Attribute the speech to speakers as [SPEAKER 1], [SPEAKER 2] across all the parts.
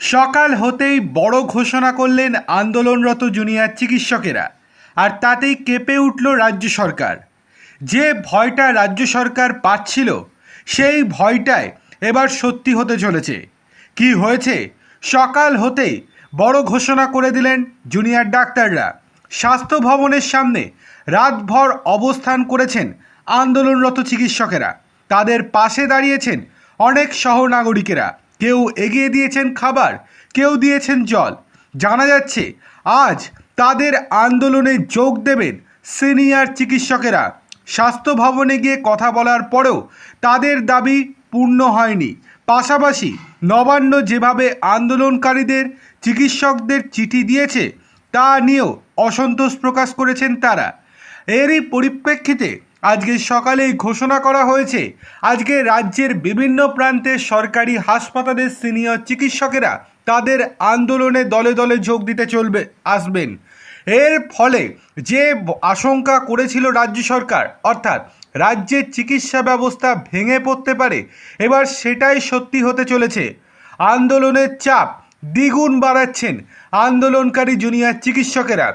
[SPEAKER 1] সকাল হতেই বড় ঘোষণা করলেন আন্দোলনরত জুনিয়র চিকিৎসকেরা। আর তাতেই কেঁপে উঠল রাজ্য সরকার। যে ভয়টা রাজ্য সরকার পাচ্ছিল, সেই ভয়টায় এবার সত্যি হতে চলেছে। কি হয়েছে? সকাল হতেই বড় ঘোষণা করে দিলেন জুনিয়র ডাক্তাররা। স্বাস্থ্য ভবনের সামনে রাতভর অবস্থান করেছেন আন্দোলনরত চিকিৎসকেরা। তাদের পাশে দাঁড়িয়েছেন অনেক সহনাগরিকেরা। কেউ এগিয়ে দিয়েছেন খাবার, কেউ দিয়েছেন জল। জানা যাচ্ছে, আজ তাদের আন্দোলনে যোগ দেবেন সিনিয়র চিকিৎসকেরা। স্বাস্থ্য ভবনে গিয়ে কথা বলার পরেও তাদের দাবি পূর্ণ হয়নি। পাশাপাশি নবান্ন যেভাবে আন্দোলনকারীদের, চিকিৎসকদের চিঠি দিয়েছে, তা নিয়েও অসন্তোষ প্রকাশ করেছেন তারা। এরই পরিপ্রেক্ষিতে আজকে সকালেই ঘোষণা করা হয়েছে, আজকে রাজ্যের বিভিন্ন প্রান্তে সরকারি হাসপাতালের সিনিয়র চিকিৎসকেরা তাদের আন্দোলনে দলে দলে যোগ দিতে চলবে, আসবেন। এর ফলে যে আশঙ্কা করেছিল রাজ্য সরকার, অর্থাৎ রাজ্যের চিকিৎসা ব্যবস্থা ভেঙে পড়তে পারে, এবার সেটাই সত্যি হতে চলেছে। আন্দোলনের চাপ দ্বিগুণ বাড়াচ্ছেন আন্দোলনকারী জুনিয়র চিকিৎসকেরা।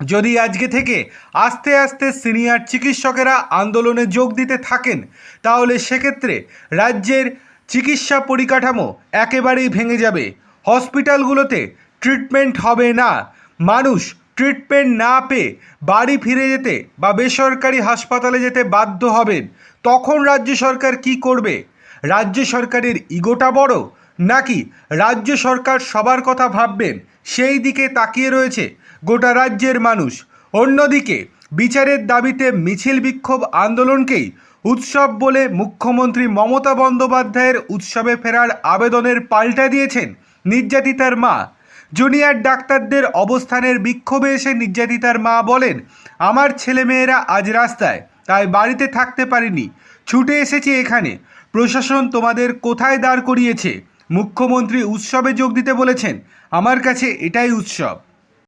[SPEAKER 1] যদি আজকে থেকে আস্তে আস্তে সিনিয়র চিকিৎসকেরা আন্দোলনে যোগ দিতে থাকেন, তাহলে সেক্ষেত্রে রাজ্যের চিকিৎসা পরিকাঠামো একেবারেই ভেঙে যাবে। হসপিটালগুলোতে ট্রিটমেন্ট হবে না। মানুষ ট্রিটমেন্ট না পেয়ে বাড়ি ফিরে যেতে বা বেসরকারি হাসপাতালে যেতে বাধ্য হবেন। তখন রাজ্য সরকার কি করবে? রাজ্য সরকারের ইগোটা বড় নাকি রাজ্য সরকার সবার কথা ভাববেন? সেই দিকে তাকিয়ে রয়েছে গোটা রাজ্যের মানুষ। অন্যদিকে বিচারের দাবিতে মিছিল বিক্ষোভ আন্দোলনকেই উৎসব বলে মুখ্যমন্ত্রী মমতা বন্দ্যোপাধ্যায়ের উৎসবে ফেরার আবেদনের পাল্টা দিয়েছেন নির্যাতিতার মা। জুনিয়র ডাক্তারদের অবস্থানের বিক্ষোভে এসে নির্যাতিতার মা বলেন, আমার ছেলেমেয়েরা আজ রাস্তায়, তাই বাড়িতে থাকতে পারিনি। ছুটে এসেছি এখানে। প্রশাসন তোমাদের কোথায় দাঁড় করিয়েছে? মুখ্যমন্ত্রী উৎসবে যোগ দিতে বলেছেন। আমার কাছে এটাই উৎসব।